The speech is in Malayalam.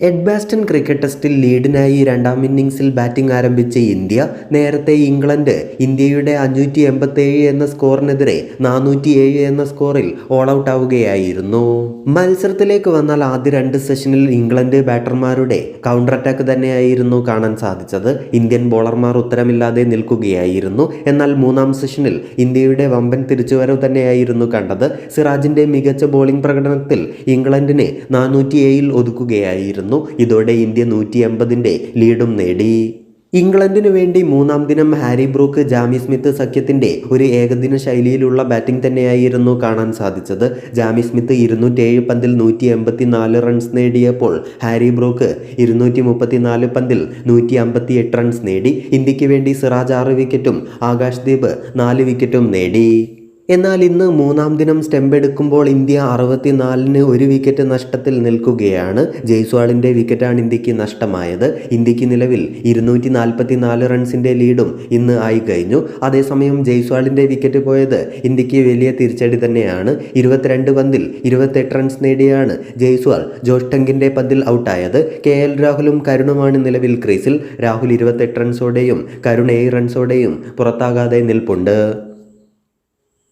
എഡ്ബാസ്റ്റൺ ക്രിക്കറ്റ് ടെസ്റ്റിൽ ലീഡിനായി രണ്ടാം ഇന്നിംഗ്സിൽ ബാറ്റിംഗ് ആരംഭിച്ച ഇന്ത്യ നേരത്തെ ഇംഗ്ലണ്ട് ഇന്ത്യയുടെ അഞ്ഞൂറ്റി എൺപത്തേഴ് എന്ന സ്കോറിനെതിരെ നാനൂറ്റി ഏഴ് എന്ന സ്കോറിൽ ഓൾ ഔട്ട് ആവുകയായിരുന്നു. മത്സരത്തിലേക്ക് വന്നാൽ ആദ്യ രണ്ട് സെഷനിൽ ഇംഗ്ലണ്ട് ബാറ്റർമാരുടെ കൗണ്ടർ അറ്റാക്ക് തന്നെയായിരുന്നു കാണാൻ സാധിച്ചത്. ഇന്ത്യൻ ബോളർമാർ ഉത്തരമില്ലാതെ നിൽക്കുകയായിരുന്നു. എന്നാൽ മൂന്നാം സെഷനിൽ ഇന്ത്യയുടെ വമ്പൻ തിരിച്ചുവരവ് തന്നെയായിരുന്നു കണ്ടത്. സിറാജിന്റെ മികച്ച ബോളിംഗ് പ്രകടനത്തിൽ ഇംഗ്ലണ്ടിനെ നാനൂറ്റി ഏഴിൽ ഒതുക്കുകയായിരുന്നു ഇതോടെ ഇന്ത്യ നൂറ്റി എൺപതിന്റെ ലീഡും നേടി. ഇംഗ്ലണ്ടിനു വേണ്ടി മൂന്നാം ദിനം ഹാരി ബ്രൂക്ക് ജാമി സ്മിത്ത് സഖ്യത്തിന്റെ ഒരു ഏകദിന ശൈലിയിലുള്ള ബാറ്റിംഗ് തന്നെയായിരുന്നു കാണാൻ സാധിച്ചത്. ജാമി സ്മിത്ത് ഇരുന്നൂറ്റേഴ് പന്തിൽ നൂറ്റി എൺപത്തി നാല് റൺസ് നേടിയപ്പോൾ ഹാരി ബ്രൂക്ക് ഇരുന്നൂറ്റി മുപ്പത്തിനാല് പന്തിൽ നൂറ്റി അമ്പത്തി എട്ട് റൺസ് നേടി. ഇന്ത്യയ്ക്ക് വേണ്ടി സിറാജ് ആറ് വിക്കറ്റും ആകാശ് ദീപ് നാല് വിക്കറ്റും നേടി. എന്നാൽ ഇന്ന് മൂന്നാം ദിനം സ്റ്റെമ്പ് എടുക്കുമ്പോൾ ഇന്ത്യ അറുപത്തിനാലിന് ഒരു വിക്കറ്റ് നഷ്ടത്തിൽ നിൽക്കുകയാണ്. ജയ്സ്വാളിന്റെ വിക്കറ്റാണ് ഇന്ത്യയ്ക്ക് നഷ്ടമായത്. ഇന്ത്യയ്ക്ക് നിലവിൽ ഇരുന്നൂറ്റി നാൽപ്പത്തി നാല് റൺസിന്റെ ലീഡും ഇന്ന് ആയി കഴിഞ്ഞു. അതേസമയം ജയ്സ്വാളിന്റെ വിക്കറ്റ് പോയത് ഇന്ത്യയ്ക്ക് വലിയ തിരിച്ചടി തന്നെയാണ്. ഇരുപത്തിരണ്ട് പന്തിൽ ഇരുപത്തെട്ട് റൺസ് നേടിയാണ് ജയ്സ്വാൾ ജോഷ് ടങ്കിന്റെ പന്തിൽ ഔട്ടായത്. കെ എൽ രാഹുലും കരുണുമാണ് നിലവിൽ ക്രീസിൽ. രാഹുൽ ഇരുപത്തെട്ട് റൺസോടെയും കരുൺ ഏഴ് റൺസോടെയും പുറത്താകാതെ നിൽപ്പുണ്ട്.